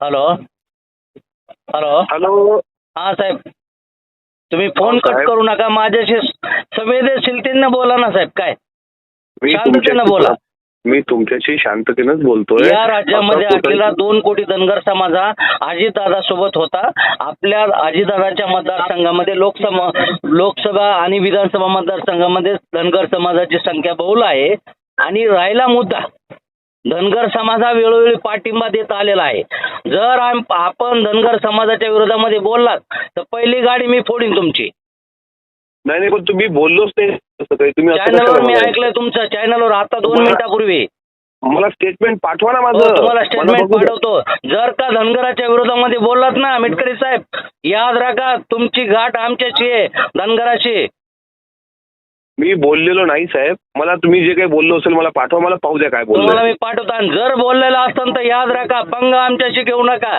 Hello hello hello हा साहेब. तुम्ही phone cut. करू नका माझ्याशी संवेदनशीलतेनं बोला ना साहेब काय? मी शांततेनं तुमच्याशी बोला. मी तुमच्याशी शांततेनंच बोलतोय. या राज्यामध्ये आता कुठं- असलेला दोन कोटी धनगर समाज हा अजितदादा सोबत होता. आपल्या अजितदादाच्या मतदारसंघामध्ये लोकसभा लोकसभा आणि विधानसभा मतदारसंघामध्ये धनगर समाजाची संख्या बहुल आहे. आणि राहिला मुद्दा. धनगर समाज हा वेळोवेळी पाठिंबा देत आलेला आहे. जर आपण धनगर समाजाच्या विरोधामध्ये बोललात तर पहिली गाडी मी फोडीन तुमची. नाही नाही पण तुम्ही बोललोच नाही. तुम्ही चॅनलवर मी? ऐकलंय तुमचं. चॅनलवर आता दोन मिनिटापूर्वी. मला स्टेटमेंट पाठवा ना हो, माझं. तुम्हाला स्टेटमेंट. पाठवतो. जर का धनगराच्या विरोधामध्ये बोललात ना मिटकरी साहेब याद राखा तुमची गाठ आमच्याशी आहे धनगराशी. मी बोललेलो नाही साहेब. मला तुम्ही जे काही बोललो असेल मला पाठवा मला पाहू द्या काय तुम्हाला बोललो मी पाठवतो. आणि जर बोललेलं असतं तर याद राखा पंग आमच्याशी घेऊ नका.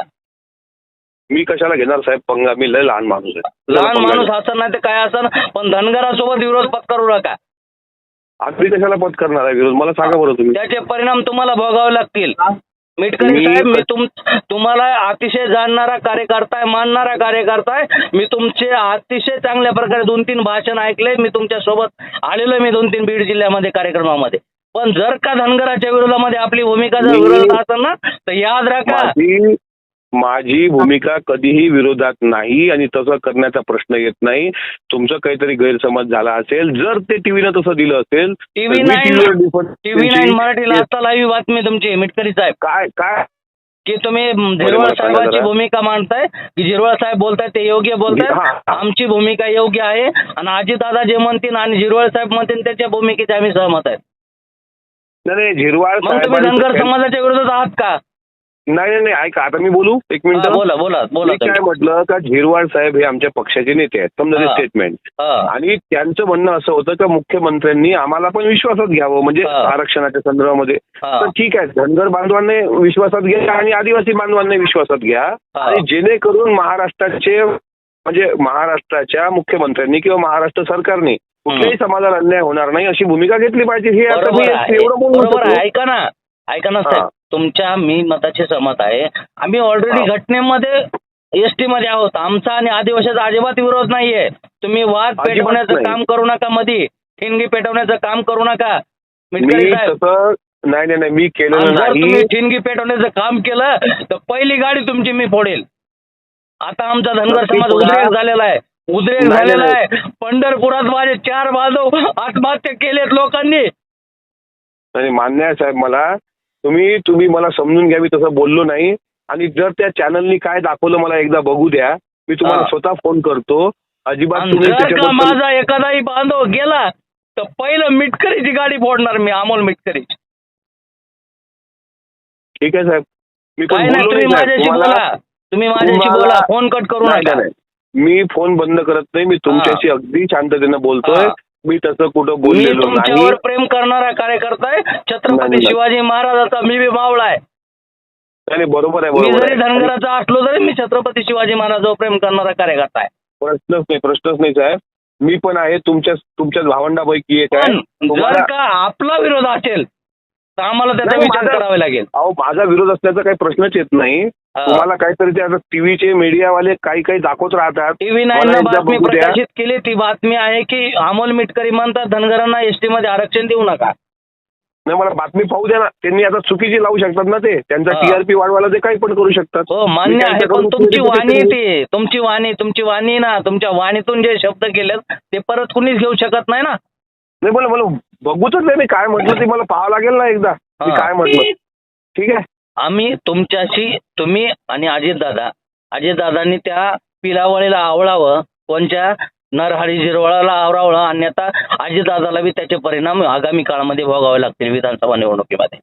मी कशाला घेणार साहेब? पंगा मी लय लहान माणूस आहे. लहान माणूस. असं नाही तर काय असं पण धनगरासोबत विरोध पत्करू नका. आज मी कशाला पद करणार आहे विरोध? मला सांगा बरं तुम्ही. त्याचे परिणाम तुम्हाला भोगावे लागतील. मिटकरी साहेब मी तुम तुम्हाला अतिशय जाणणारा कार्यकर्ता आहे मानणारा कार्यकर्ता आहे. मी तुमचे अतिशय चांगल्या प्रकारे दोन तीन भाषण ऐकले मी तुमच्यासोबत आलेलो आहे मी दोन तीन बीड जिल्ह्यामध्ये कार्यक्रमामध्ये. पण जर का धनगराच्या विरोधामध्ये आपली भूमिका जर विरोधात असेल ना तर याद राखा. माझी भूमिका कधीही विरोधात नाही आणि तसं करण्याचा प्रश्न येत नाही. तुमचं काहीतरी गैरसमज झाला असेल जर ते टीव्हीनं तसं दिलं असेल टीव्ही नाईन टीव्ही नाईन मराठीला आता लाईव्ह बातमी तुमची मिटकरी साहेब. काय काय? की तुम्ही झिरवळ साहेबांची. भूमिका मांडताय की झिरवळ साहेब बोलताय ते योग्य बोलताय हा. आमची भूमिका योग्य आहे आणि अजितदादा जे म्हणतील आणि झिरवळ साहेब म्हणतील त्याच्या भूमिकेचे आम्ही सहमत आहेत नाही झिरवाळ तुम्ही धनगर समाजाच्या विरोधात आहात का? नाही नाही नाही ऐका आता मी बोलू एक मिनिट बोला बोला बोला मी काय. म्हटलं का झिरवाळ साहेब हे आमच्या पक्षाचे नेते आहेत समजा ते. स्टेटमेंट हा, आणि त्यांचं म्हणणं असं होतं का मुख्यमंत्र्यांनी आम्हाला पण विश्वासात घ्यावं म्हणजे. आरक्षणाच्या संदर्भामध्ये. तर ठीक आहे धनगर बांधवांनी विश्वासात घ्या आणि आदिवासी बांधवांनी विश्वासात घ्या. आणि जेणेकरून महाराष्ट्राचे म्हणजे महाराष्ट्राच्या मुख्यमंत्र्यांनी किंवा महाराष्ट्र सरकारने कुठल्याही समाजाला अन्याय होणार नाही अशी भूमिका घेतली पाहिजे हे आता मी एवढं बोलू बरोबर आहे शकतो. ऐका ना ऐका ना. साहेब तुमच्या मी मताची सहमत आहे. आम्ही ऑलरेडी. घटनेमध्ये एसटी मध्ये आहोत. आमचा आणि आदिवासीचा अजिबात विरोध नाहीये. तुम्ही वाद पेटवण्याचं. काम करू नका मधी. ठिणगी पेटवण्याचं काम करू नका. मिटकरी साहेब. नाही नाही नाही मी जर नाही. तुम्ही ठिणगी पेटवण्याचं काम केलं तर पहिली गाडी तुमची मी फोडेल. आता आमचा धनगर समाज. उद्रेक झालेला आहे. उद्रेक झालेला. आहे. पंढरपुरात माझे चार बांधव आत्महत्या केलेत लोकांनी. मान्य आहे साहेब मला तुम्ही तुम्ही मला समजून घ्या मी तसं बोललो नाही आणि जर त्या चॅनलनी काय दाखवलं मला एकदा बघू द्या मी तुम्हाला हा. स्वतः फोन करतो अजिबात आणि तुम्ही जर का त्याच्याबद्दल- माझा एखादाही बांधव गेला तर पहिलं मिटकरीची गाडी फोडणार मी अमोल मिटकरीची ठीक आहे साहेब मी पण काय नाही बोललो तुम्ही साहेब. माझ्याशी तुम्हाला- बोला तुम्ही माझ्याशी तुम्हाला- बोला फोन कट करू नाही, नका नाही, नाही. मी फोन बंद करत नाही मी तुमच्याशी अगदी शांततेनं बोलतोय हा. मी तसं कुठं मी बोललेलो नाही. तुमच्यावर प्रेम करणारा कार्यकर्ता आहे नाही, छत्रपती नाही. शिवाजी महाराजाचा मी बी मावळा आहे नाही, बरोबर आहे मी बरोबर जरी आहे. धनगराचा असलो तरी मी छत्रपती शिवाजी महाराजावर प्रेम करणारा कार्यकर्ता आहे प्रश्नच नाही प्रश्नच नाही साहेब. मी पण आहे तुमच्या तुमच्या भावंडापैकी एक आहे. पण जर तुम्हाला का आपला विरोध असेल तर आम्हाला त्याचा नाही, विचार माझा- करावा लागेल. अहो माझा विरोध असल्याचा काही प्रश्नच येत नाही. हा. तुम्हाला काहीतरी ते आता टीव्हीचे मीडियावाले काही काही दाखवत राहतात. टीव्ही मला नाईन एकदा बातमी बघू द्या. प्रकाशित केली ती बातमी आहे की अमोल मिटकरी म्हणतात धनगरांना एसटी मध्ये आरक्षण देऊ नका. नाही मला बातमी पाहू द्या ना. त्यांनी आता चुकीची लावू शकतात ना ते. त्यांचा हा. टीआरपी वाढवायला ते काही पण करू शकतात. हो मी मान्य आहे पण त्यांच्याकडून तुमची वाणी चुकीची- ती तुमची वाणी तुमची वाणी ना तुमच्या वाणीतून जे शब्द केलेत ते परत कुणीच घेऊ शकत नाही ना. नाही मला मला बघूच नाही मी काय म्हटलं ते मला पाहावं लागेल ना एकदा. मी. काय म्हटलं. ठीक आहे? आम्ही तुमच्याशी तुम्ही आणि अजितदादा अजितदादांनी त्या पिलावळीला आवळावं कोणच्या नरहरी जिरवळाला आवरावं अन्यथा अजितदादाला बी त्याचे परिणाम आगामी काळामध्ये भोगावे लागतील विधानसभा निवडणुकीमध्ये.